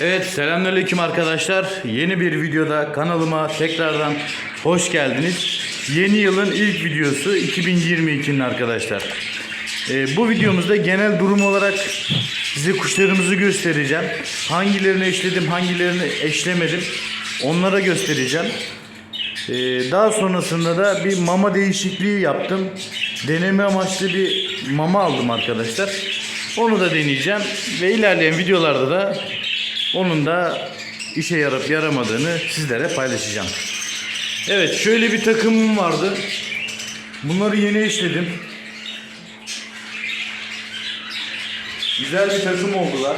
Evet selamünaleyküm arkadaşlar. Yeni bir videoda kanalıma tekrardan hoş geldiniz. Yeni yılın ilk videosu 2022'nin arkadaşlar. Ee, bu videomuzda genel durum olarak size kuşlarımızı göstereceğim. Hangilerini eşledim, hangilerini eşlemedim onlara göstereceğim. Ee, daha sonrasında da bir mama değişikliği yaptım. Deneme amaçlı bir mama aldım arkadaşlar. Onu da deneyeceğim ve ilerleyen videolarda da onun da işe yarap yaramadığını sizlere paylaşacağım. Evet şöyle bir takımım vardı. Bunları yeni eşledim. Güzel bir takım oldular.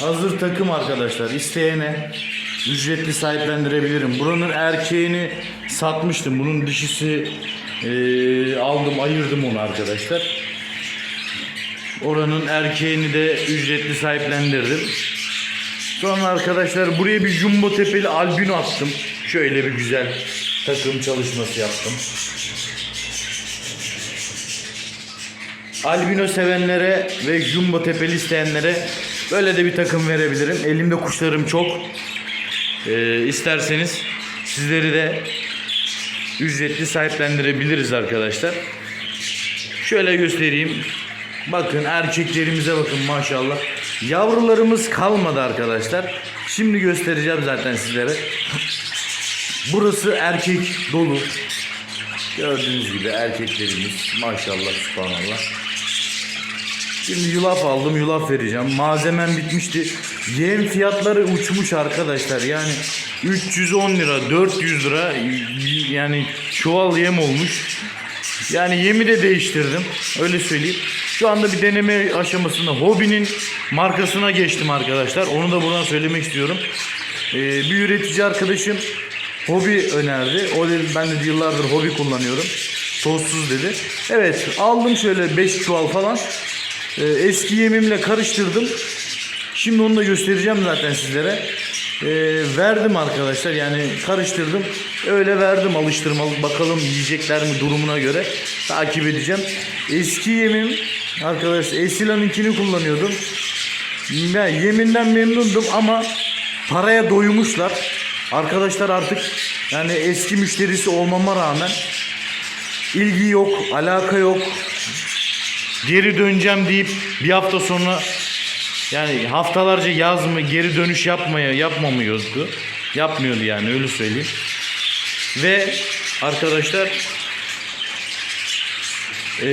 Hazır takım arkadaşlar. İsteyene ücretli sahiplendirebilirim. Buranın erkeğini satmıştım. Bunun dişisi eee, aldım, ayırdım onu arkadaşlar. Oranın erkeğini de ücretli sahiplendirdim. Sonra arkadaşlar buraya bir jumbo tepeli albino attım. Şöyle bir güzel takım çalışması yaptım. Albino sevenlere ve jumbo tepeli isteyenlere böyle de bir takım verebilirim. Elimde kuşlarım çok. Ee, isterseniz sizleri de ücretli sahiplendirebiliriz arkadaşlar. Şöyle göstereyim. Bakın erkeklerimize bakın maşallah. Yavrularımız kalmadı arkadaşlar. Şimdi göstereceğim zaten sizlere. Burası erkek dolu. Gördüğünüz gibi erkeklerimiz maşallah subhanallah. Şimdi yulaf aldım yulaf vereceğim. Malzemem bitmişti. Yem fiyatları uçmuş arkadaşlar. Yani 310 lira 400 lira yani çuval yem olmuş. Yani yemi de değiştirdim. Öyle söyleyeyim. Şu anda bir deneme aşamasında hobinin markasına geçtim arkadaşlar. Onu da buradan söylemek istiyorum. Ee, bir üretici arkadaşım hobi önerdi. O dedi ben de yıllardır hobi kullanıyorum. Tozsuz dedi. Evet aldım şöyle 5 çuval falan. Ee, eski yemimle karıştırdım. Şimdi onu da göstereceğim zaten sizlere. Ee, verdim arkadaşlar yani karıştırdım. Öyle verdim alıştırmalık bakalım yiyecekler mi durumuna göre takip edeceğim. Eski yemim arkadaşlar Esila'nınkini kullanıyordum. Ben yeminden memnundum ama paraya doymuşlar. Arkadaşlar artık yani eski müşterisi olmama rağmen ilgi yok, alaka yok. Geri döneceğim deyip bir hafta sonra yani haftalarca yaz mı geri dönüş yapmaya yapmamıyordu. Yapmıyordu yani öyle söyleyeyim. Ve arkadaşlar eee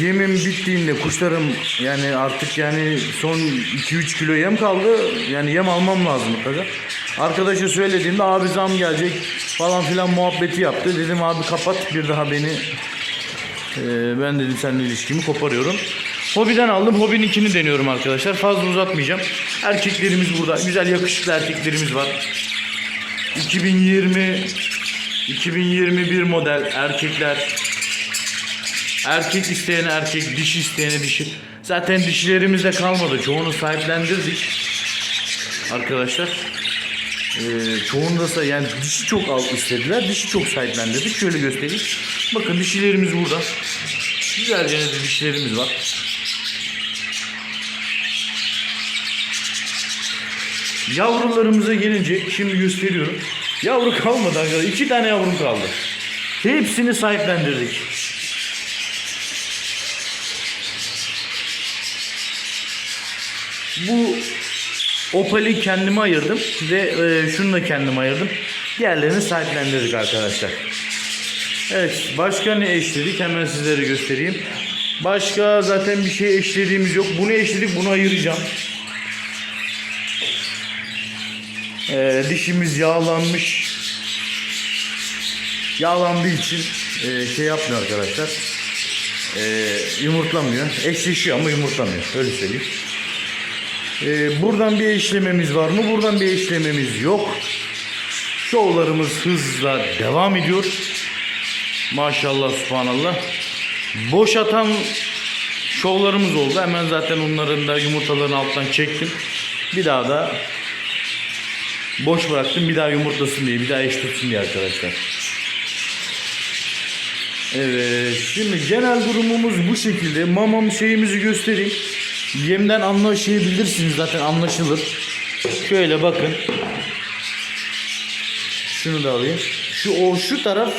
yemim bittiğinde kuşlarım yani artık yani son 2-3 kilo yem kaldı. Yani yem almam lazım mutlaka. Arkadaşa söylediğimde abi zam gelecek falan filan muhabbeti yaptı. Dedim abi kapat bir daha beni ee, ben dedim seninle ilişkimi koparıyorum. Hobiden aldım. Hobininkini deniyorum arkadaşlar. Fazla uzatmayacağım. Erkeklerimiz burada. Güzel yakışıklı erkeklerimiz var. 2020 2021 model erkekler. Erkek isteyene erkek, dişi isteyene dişi. Zaten dişilerimiz de kalmadı. Çoğunu sahiplendirdik. Arkadaşlar. Ee, çoğunda da yani dişi çok al istediler. Dişi çok sahiplendirdik. Şöyle göstereyim. Bakın dişilerimiz burada. Güzelce de dişilerimiz var. Yavrularımıza gelince şimdi gösteriyorum. Yavru kalmadı arkadaşlar. İki tane yavrum kaldı. Hepsini sahiplendirdik. Bu opali kendime ayırdım ve e, şunu da kendime ayırdım. Diğerlerini sahiplendirdik arkadaşlar. Evet başka ne eşledik hemen sizlere göstereyim. Başka zaten bir şey eşlediğimiz yok. Bunu eşledik bunu ayıracağım. Ee, dişimiz yağlanmış. Yağlandığı için e, şey yapmıyor arkadaşlar. Ee, yumurtlamıyor. Eşleşiyor ama yumurtlamıyor. Öyle söyleyeyim. Ee, buradan bir eşlememiz var mı? Buradan bir eşlememiz yok. Şovlarımız hızla devam ediyor. Maşallah subhanallah. Boş atan şovlarımız oldu. Hemen zaten onların da yumurtalarını alttan çektim. Bir daha da boş bıraktım. Bir daha yumurtlasın diye. Bir daha eş tutsun diye arkadaşlar. Evet. Şimdi genel durumumuz bu şekilde. Mamam şeyimizi göstereyim. Yemden anlaşabilirsiniz zaten anlaşılır. Şöyle bakın. Şunu da alayım. Şu o şu taraf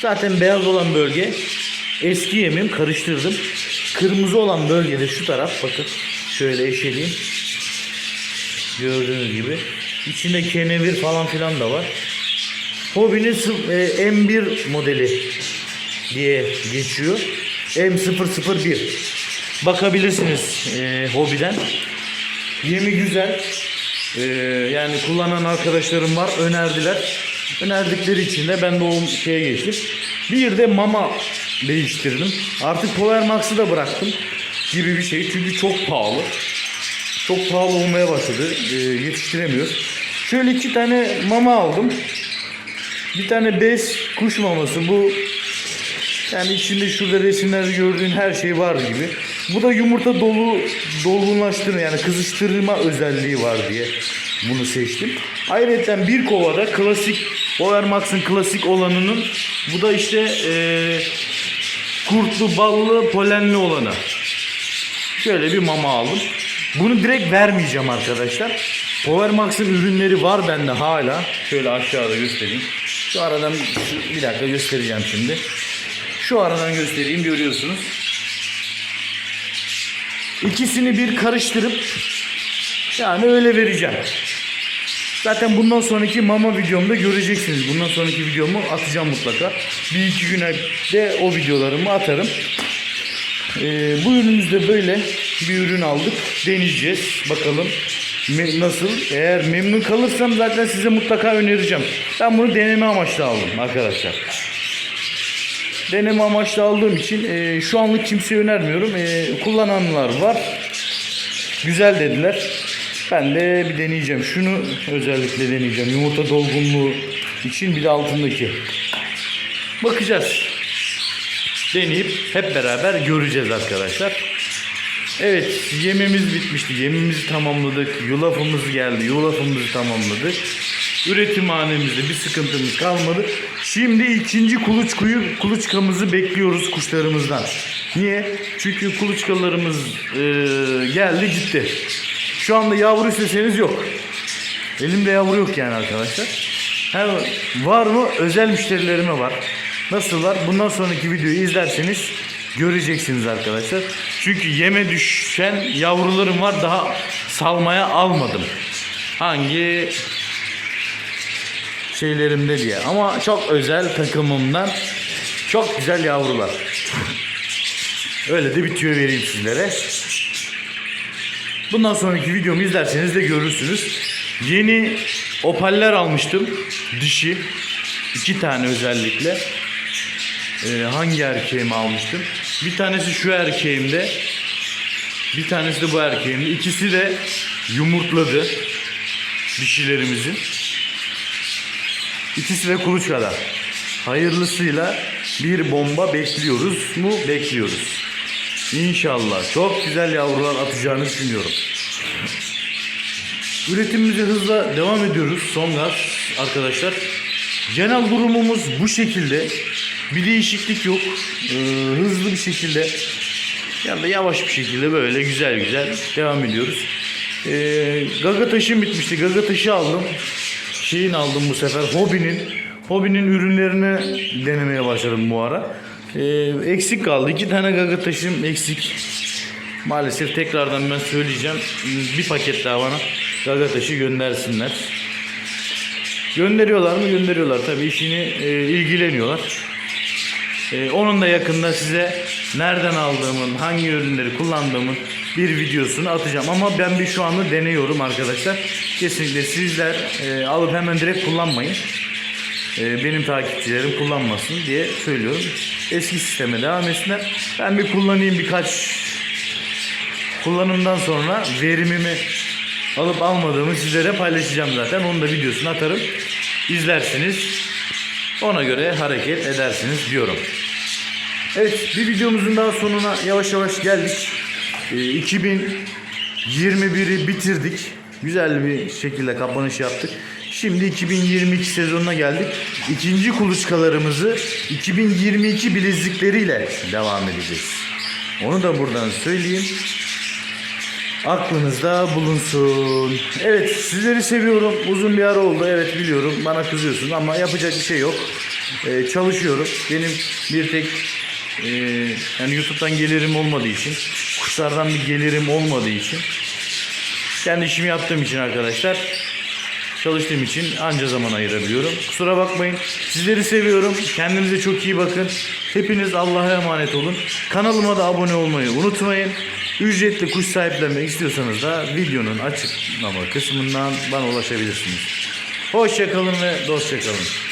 zaten beyaz olan bölge. Eski yemim karıştırdım. Kırmızı olan bölgede şu taraf bakın. Şöyle eşeleyeyim. Gördüğünüz gibi. İçinde kenevir falan filan da var. Hobinin e, M1 modeli diye geçiyor. M001. Bakabilirsiniz e, hobiden. Yemi güzel. E, yani kullanan arkadaşlarım var. Önerdiler. Önerdikleri için de ben de o şeye geçtim. Bir de mama değiştirdim. Artık Power Max'ı da bıraktım gibi bir şey. Çünkü çok pahalı. Çok pahalı olmaya başladı. E, yetiştiremiyoruz. Şöyle iki tane mama aldım. Bir tane bez kuş maması bu yani içinde şurada resimlerde gördüğün her şey var gibi. Bu da yumurta dolu dolgunlaştırma yani kızıştırma özelliği var diye bunu seçtim. Ayrıca bir kovada klasik Power Max'ın klasik olanının bu da işte eee, kurtlu, ballı, polenli olanı. Şöyle bir mama aldım. Bunu direkt vermeyeceğim arkadaşlar. Power Max'ın ürünleri var bende hala. Şöyle aşağıda göstereyim. Şu aradan bir dakika göstereceğim şimdi. Şu aradan göstereyim görüyorsunuz. İkisini bir karıştırıp yani öyle vereceğim. Zaten bundan sonraki mama videomda göreceksiniz. Bundan sonraki videomu atacağım mutlaka. Bir iki güne de o videolarımı atarım. Ee, bu ürünümüzde böyle bir ürün aldık. Deneyeceğiz. Bakalım nasıl. Eğer memnun kalırsam zaten size mutlaka önereceğim. Ben bunu deneme amaçlı aldım arkadaşlar. Deneme amaçlı aldığım için e, şu anlık kimseye önermiyorum. E, kullananlar var. Güzel dediler. Ben de bir deneyeceğim. Şunu özellikle deneyeceğim. Yumurta dolgunluğu için bir de altındaki. Bakacağız. Deneyip hep beraber göreceğiz arkadaşlar. Evet yemimiz bitmişti. Yemimizi tamamladık. Yulafımız geldi. Yulafımızı tamamladık. Üretim hanemizde bir sıkıntımız kalmadı. Şimdi ikinci kuluçkuyu, kuluçkamızı bekliyoruz kuşlarımızdan. Niye? Çünkü kuluçkalarımız e, geldi gitti. Şu anda yavru isteseniz yok. Elimde yavru yok yani arkadaşlar. Hem var mı? Özel müşterilerime var. Nasıl var? Bundan sonraki videoyu izlerseniz göreceksiniz arkadaşlar. Çünkü yeme düşen yavrularım var. Daha salmaya almadım. Hangi şeylerimde diye. Ama çok özel takımımdan çok güzel yavrular. Öyle de bitiyor vereyim sizlere. Bundan sonraki videomu izlerseniz de görürsünüz. Yeni opaller almıştım. Dişi. iki tane özellikle. Ee, hangi erkeğimi almıştım? Bir tanesi şu erkeğimde. Bir tanesi de bu erkeğimde. İkisi de yumurtladı. Dişilerimizin. İkisi de kuluçkada. Hayırlısıyla bir bomba bekliyoruz mu? Bekliyoruz. İnşallah çok güzel yavrular atacağını düşünüyorum. Üretimimize hızla devam ediyoruz. Son gaz arkadaşlar. Genel durumumuz bu şekilde. Bir değişiklik yok. Ee, hızlı bir şekilde yani yavaş bir şekilde böyle güzel güzel devam ediyoruz. Ee, gaga taşım bitmişti. Gaga taşı aldım. Şeyin aldım bu sefer. Hobinin. Hobinin ürünlerini denemeye başladım bu ara. Ee, eksik kaldı. İki tane gaga taşım eksik. Maalesef tekrardan ben söyleyeceğim. Bir paket daha bana gaga taşı göndersinler. Gönderiyorlar mı? Gönderiyorlar. Tabii işini e, ilgileniyorlar. E, onun da yakında size nereden aldığımın, hangi ürünleri kullandığımın bir videosunu atacağım. Ama ben bir şu anda deniyorum arkadaşlar. Kesinlikle sizler e, alıp hemen direkt kullanmayın. E, benim takipçilerim kullanmasın diye söylüyorum. Eski sisteme devam etsinler. Ben bir kullanayım birkaç kullanımdan sonra verimimi alıp almadığımı sizlere paylaşacağım zaten. Onun da videosunu atarım. İzlersiniz. Ona göre hareket edersiniz diyorum. Evet bir videomuzun daha sonuna yavaş yavaş geldik. Ee, 2021'i bitirdik. Güzel bir şekilde kapanış yaptık. Şimdi 2022 sezonuna geldik. İkinci kuluçkalarımızı 2022 bilezlikleriyle devam edeceğiz. Onu da buradan söyleyeyim. Aklınızda bulunsun. Evet sizleri seviyorum. Uzun bir ara oldu. Evet biliyorum. Bana kızıyorsunuz ama yapacak bir şey yok. Ee, çalışıyorum. Benim bir tek e, yani YouTube'dan gelirim olmadığı için, kuşlardan bir gelirim olmadığı için, kendi işimi yaptığım için arkadaşlar çalıştığım için anca zaman ayırabiliyorum. Kusura bakmayın. Sizleri seviyorum. Kendinize çok iyi bakın. Hepiniz Allah'a emanet olun. Kanalıma da abone olmayı unutmayın. Ücretli kuş sahiplenmek istiyorsanız da videonun açıklama kısmından bana ulaşabilirsiniz. Hoşçakalın ve dostça kalın.